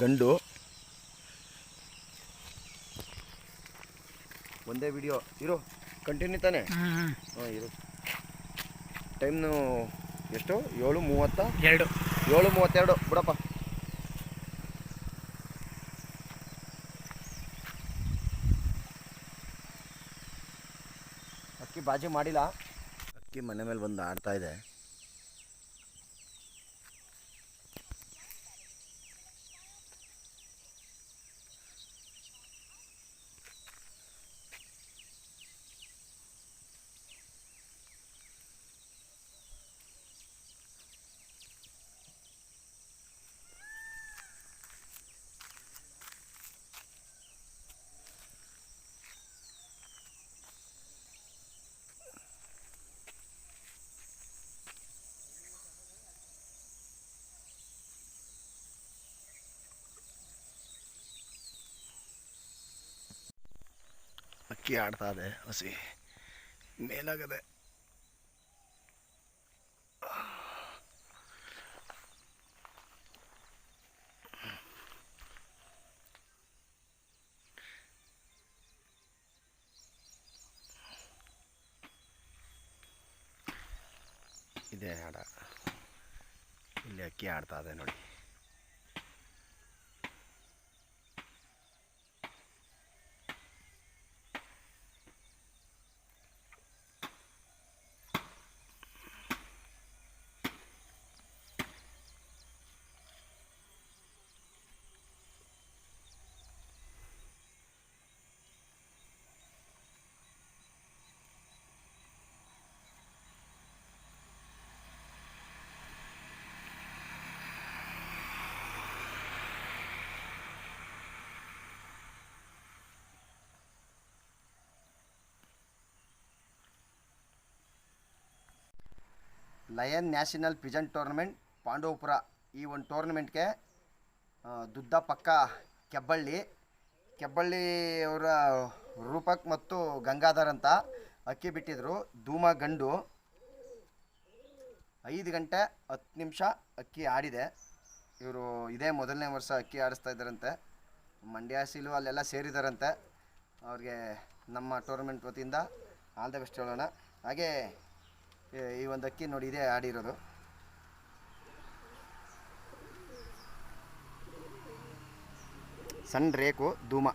ಗಂಡು. ಒಂದೇ ವಿಡಿಯೋ ಇರು ಕಂಟಿನ್ಯೂ ತಾನೆ? ಹಾ ಇರು. ಟೈಮ್ನು ಎಷ್ಟು? ಏಳು ಮೂವತ್ತ? ಎರಡು. ಏಳು ಮೂವತ್ತೆರಡು. ಬಿಡಪ್ಪ. ಅಕ್ಕಿ ಬಾಜಿ ಮಾಡಿಲ್ಲ. ಅಕ್ಕಿ ಮನೆ ಮೇಲೆ ಬಂದು ಆಡ್ತಾ ಇದೆ. ಅಕ್ಕಿ ಆಡ್ತಾ ಇದೆ ಹಸಿ ಮೇಲಾಗದೆ. ಇದೆ ಆಡ ಇಲ್ಲಿ ಅಕ್ಕಿ ಆಡ್ತಾ ಇದೆ ನೋಡಿ. Lion national pigeon tournament Pandavapura ಈ ಒಂದು ಟೋರ್ನಮೆಂಟ್ಗೆ ದುದ್ದ ಪಕ್ಕ ಕೆಬ್ಬಳ್ಳಿ. ಕೆಬ್ಬಳ್ಳಿ ಅವರ ರೂಪಕ್ ಮತ್ತು ಗಂಗಾಧರ್ ಅಂತ ಅಕ್ಕಿ ಬಿಟ್ಟಿದ್ರು. ಧೂಮ ಗಂಡು. ಐದು ಗಂಟೆ ಹತ್ತು ನಿಮಿಷ ಅಕ್ಕಿ ಆಡಿದೆ. ಇವರು ಇದೇ ಮೊದಲನೇ ವರ್ಷ ಅಕ್ಕಿ ಆಡಿಸ್ತಾ ಇದ್ದಾರಂತೆ. ಮಂಡ್ಯ, ಸೀಲು ಅಲ್ಲೆಲ್ಲ ಸೇರಿದಾರಂತೆ. ಅವ್ರಿಗೆ ನಮ್ಮ ಟೂರ್ನಮೆಂಟ್ ವತಿಯಿಂದ ಆಲ್ ದ ಬೆಸ್ಟ್ ಹೇಳೋಣ. ಹಾಗೆ ಈ ಒಂದು ಅಕ್ಕಿ ನೋಡಿ ಇದೇ ಆಡಿರೋದು. ಸಣ್ಣ ರೇಕು ಧೂಮ.